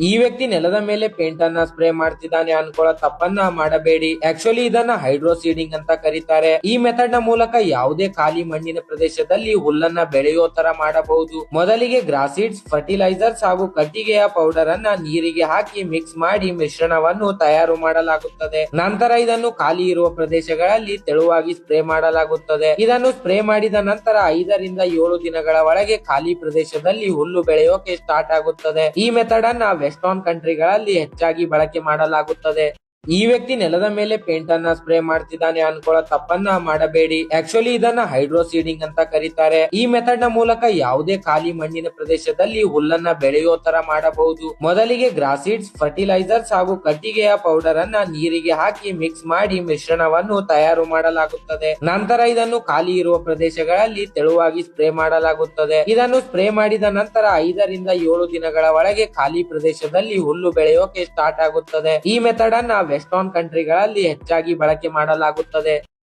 ಈ ವ್ಯಕ್ತಿ ನೆಲದ ಮೇಲೆ ಪೇಂಟ್ ಅನ್ನ ಸ್ಪ್ರೇ ಮಾಡ್ತಿದ್ದಾನೆ ಅನ್ಕೊಳ್ಳೋ ತಪ್ಪನ್ನ ಮಾಡಬೇಡಿ. ಆಕ್ಚುಲಿ ಇದನ್ನ ಹೈಡ್ರೋ ಸೀಡಿಂಗ್ ಅಂತ ಕರೀತಾರೆ. ಈ ಮೆಥಡ್ನ ಮೂಲಕ ಯಾವುದೇ ಖಾಲಿ ಮಣ್ಣಿನ ಪ್ರದೇಶದಲ್ಲಿ ಹುಲ್ಲನ್ನ ಬೆಳೆಯೋ ತರ ಮಾಡಬಹುದು. ಮೊದಲಿಗೆ ಗ್ರಾಸೀಡ್ಸ್ ಫರ್ಟಿಲೈಸರ್ಸ್ ಹಾಗೂ ಕಟ್ಟಿಗೆಯ ಪೌಡರ್ ಅನ್ನ ನೀರಿಗೆ ಹಾಕಿ ಮಿಕ್ಸ್ ಮಾಡಿ ಮಿಶ್ರಣವನ್ನು ತಯಾರು ಮಾಡಲಾಗುತ್ತದೆ. ನಂತರ ಇದನ್ನು ಖಾಲಿ ಇರುವ ಪ್ರದೇಶಗಳಲ್ಲಿ ತೆಳುವಾಗಿ ಸ್ಪ್ರೇ ಮಾಡಲಾಗುತ್ತದೆ. ಇದನ್ನು ಸ್ಪ್ರೇ ಮಾಡಿದ ನಂತರ ಐದರಿಂದ ಏಳು ದಿನಗಳ ಒಳಗೆ ಖಾಲಿ ಪ್ರದೇಶದಲ್ಲಿ ಹುಲ್ಲು ಬೆಳೆಯೋಕೆ ಸ್ಟಾರ್ಟ್ ಆಗುತ್ತದೆ. ಈ ಮೆಥಡ್ ಅನ್ನ ವೆಸ್ಟರ್ನ್ ಕಂಟ್ರಿಗಳಲ್ಲಿ ಹೆಚ್ಚಾಗಿ ಬಳಕೆ ಮಾಡಲಾಗುತ್ತದೆ. ಈ ವ್ಯಕ್ತಿ ನೆಲದ ಮೇಲೆ ಪೇಂಟ್ ಅನ್ನ ಸ್ಪ್ರೇ ಮಾಡ್ತಿದ್ದಾನೆ ಅನ್ಕೊಳ್ಳೋ ತಪ್ಪನ್ನ ಮಾಡಬೇಡಿ. ಆಕ್ಚುಲಿ ಇದನ್ನ ಹೈಡ್ರೋ ಸೀಡಿಂಗ್ ಅಂತ ಕರೀತಾರೆ. ಈ ಮೆಥಡ್ನ ಮೂಲಕ ಯಾವುದೇ ಖಾಲಿ ಮಣ್ಣಿನ ಪ್ರದೇಶದಲ್ಲಿ ಹುಲ್ಲನ್ನ ಬೆಳೆಯೋ ತರ ಮಾಡಬಹುದು. ಮೊದಲಿಗೆ ಗ್ರಾಸೀಡ್ಸ್ ಫರ್ಟಿಲೈಸರ್ಸ್ ಹಾಗೂ ಕಟ್ಟಿಗೆಯ ಪೌಡರ್ ಅನ್ನ ನೀರಿಗೆ ಹಾಕಿ ಮಿಕ್ಸ್ ಮಾಡಿ ಮಿಶ್ರಣವನ್ನು ತಯಾರು ಮಾಡಲಾಗುತ್ತದೆ. ನಂತರ ಇದನ್ನು ಖಾಲಿ ಇರುವ ಪ್ರದೇಶಗಳಲ್ಲಿ ತೆಳುವಾಗಿ ಸ್ಪ್ರೇ ಮಾಡಲಾಗುತ್ತದೆ. ಇದನ್ನು ಸ್ಪ್ರೇ ಮಾಡಿದ ನಂತರ ಐದರಿಂದ ಏಳು ದಿನಗಳ ಒಳಗೆ ಖಾಲಿ ಪ್ರದೇಶದಲ್ಲಿ ಹುಲ್ಲು ಬೆಳೆಯೋಕೆ ಸ್ಟಾರ್ಟ್ ಆಗುತ್ತದೆ. ಈ ಮೆಥಡ್ ಅನ್ನ ವೆಸ್ಟರ್ನ್ ಕಂಟ್ರಿಗಳಲ್ಲಿ ಹೆಚ್ಚಾಗಿ ಬಳಕೆ ಮಾಡಲಾಗುತ್ತದೆ.